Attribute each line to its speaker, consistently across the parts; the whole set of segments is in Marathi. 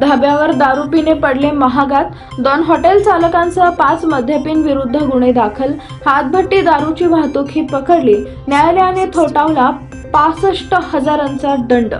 Speaker 1: धाब्यावर दारू पिणे पडले महागात. दोन हॉटेल चालकांसह पाच मद्यपीन विरुद्ध गुन्हे दाखल. हातभट्टी दारूची वाहतूक ही पकडली. न्यायालयाने थोटावला पासष्ट हजारांचा दंड.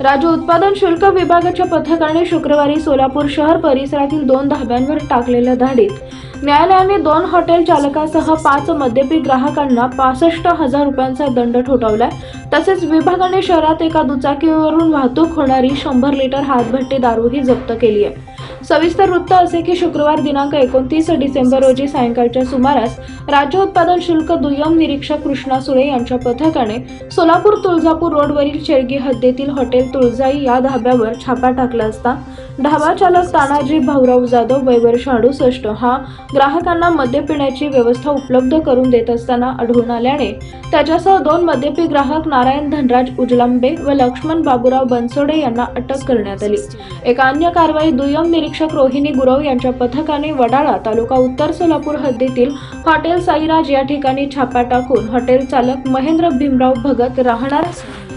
Speaker 1: राज्य उत्पादन शुल्क विभागाच्या पथकाने शुक्रवारी सोलापूर शहर परिसरातील दोन धाब्यांवर टाकलेल्या धाडीत न्यायालयाने दोन हॉटेल चालकासह पाच मद्यपी ग्राहकांना पासष्ट हजार रुपयांचा दंड ठोठावलाय. तसेच विभागाने शहरात एका दुचाकीवरून वाहतूक होणारी शंभर लिटर हातभट्टी दारूही जप्त केली आहे सविस्तर वृत्त असे की शुक्रवार दिनांक एकोणतीस डिसेंबर रोजी सायंकाळच्या सुमारास राज्य उत्पादन शुल्क दुय्यम निरीक्षक कृष्णा सुळे यांच्या पथकाने सोलापूर तुळजापूर रोडवरील शेळगी हद्दीतील हॉटेल तुळजाई या धाब्यावर छापा टाकला असता ढाबा चालक तानाजी भाऊराव जाधव वयवर्ष अडुसष्ट हा ग्राहकांना मद्य पिण्याची व्यवस्था उपलब्ध करून देत असताना आढळून आल्याने त्याच्यासह दोन मद्यपी ग्राहक नारायण धनराज उजलांबे व लक्ष्मण बाबूराव बनसोडे यांना अटक करण्यात आली. एका अन्य कारवाई दुय्यम निरीक्षक रोहिणी गुरव यांच्या पथकाने वडाळा तालुका उत्तर सोलापूर हद्दीतील हॉटेल साईराज या ठिकाणी छापा टाकून हॉटेल चालक महेंद्र भीमराव भगत राहणार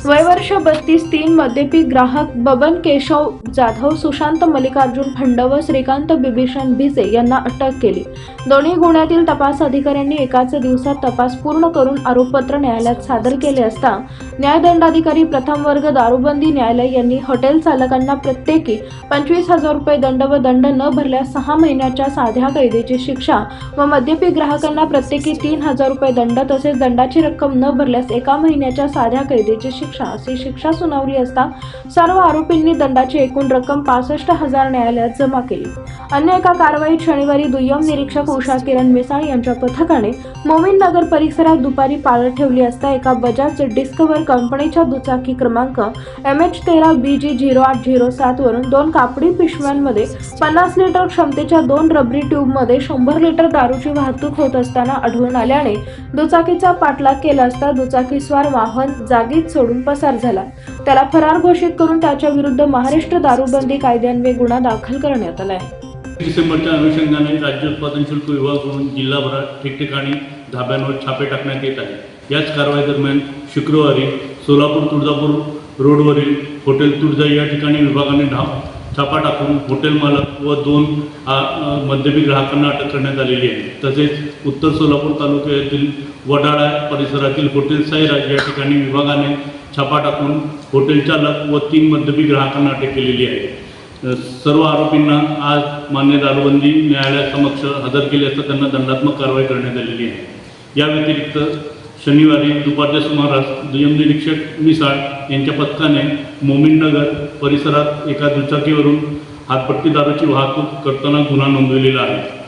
Speaker 1: वयवर्ष बत्तीस तीन मद्यपी ग्राहक बबन केशव जाधव सुशांत मल्लिकार्जुन फंड व श्रीकांत बिभीषण भिसे यांना अटक केली. दोन्ही गुन्ह्यातील तपास अधिकाऱ्यांनी एकाच दिवसात तपास पूर्ण करून आरोपपत्र न्यायालयात सादर केले असता न्यायदंडाधिकारी प्रथम वर्ग दारूबंदी न्यायालय यांनी हॉटेल चालकांना प्रत्येकी पंचवीस हजार रुपये दंड व दंड न भरल्यास सहा महिन्याच्या साध्या कैदेची शिक्षा व मद्यपी ग्राहकांना प्रत्येकी तीन हजार रुपये दंड तसेच दंडाची रक्कम न भरल्यास एका महिन्याच्या साध्या कैदेची शिक्षा अशी शिक्षा सुनावली असता सर्व आरोपींनी दंडाची एकूण रक्कम पासष्ट हजार न्यायालयात जमा केली. अन्य एका कारवाईत शनिवारी दुय्यम निरीक्षक उषा किरण मिसाळ यांच्या पथकाने मोमीन नगर परिसरात दुपारी पाळत ठेवली असता एका बजाज डिस्कवर कंपनीच्या दुचाकी क्रमांक एम एच तेरा बी जी झिरो आठ झिरो सात वरून दोन कापडी पिशव्यांमध्ये पन्नास लिटर क्षमतेच्या दोन रबरी ट्यूबमध्ये शंभर लिटर दारूची वाहतूक होत असताना आढळून आल्याने दुचाकीचा पाठलाग केला असता दुचाकीस्वार वाहन जागीच सोडून पसार झाला. त्याला फरार घोषित करून त्याच्या विरुद्ध महाराष्ट्र दारूबंदी कायद्यान्वये गुन्हा दाखल करण्यात आला आहे.
Speaker 2: डिसेंबरच्या अनुषंगाने राज्य उत्पादन शुल्क विभागाकडून जिल्हाभरात ठिकठिकाणी धाब्यांवर छापे टाकण्यात येत आहे याच कारवाई दरम्यान शुक्रवारी सोलापूर तुळजापूर रोडवरील हॉटेल तुळजा या ठिकाणी विभागाने ढा छापा टाकून हॉटेल मालक व दोन मध्यमी ग्राहकांना अटक करण्यात आलेली आहे. तसेच उत्तर सोलापूर तालुक्यातील वडाळा परिसरातील हॉटेल साईराज या ठिकाणी विभागाने छापा टाकून हॉटेल चालक व तीन मध्यमी ग्राहकांना अटक केलेली आहे. सर्व आरोपींना आज मान्य दारूबंदी न्यायालयासमक्ष हजर केले असता त्यांना दंडात्मक कारवाई करण्यात आलेली आहे. या व्यतिरिक्त शनिवारी दुपारच्या सुमारास दुय्यम निरीक्षक मिसाळ यांच्या पथकाने मोमीननगर परिसरात एका दुचाकीवरून हातपट्टी दारूची वाहतूक करताना गुन्हा नोंदवलेला आहे.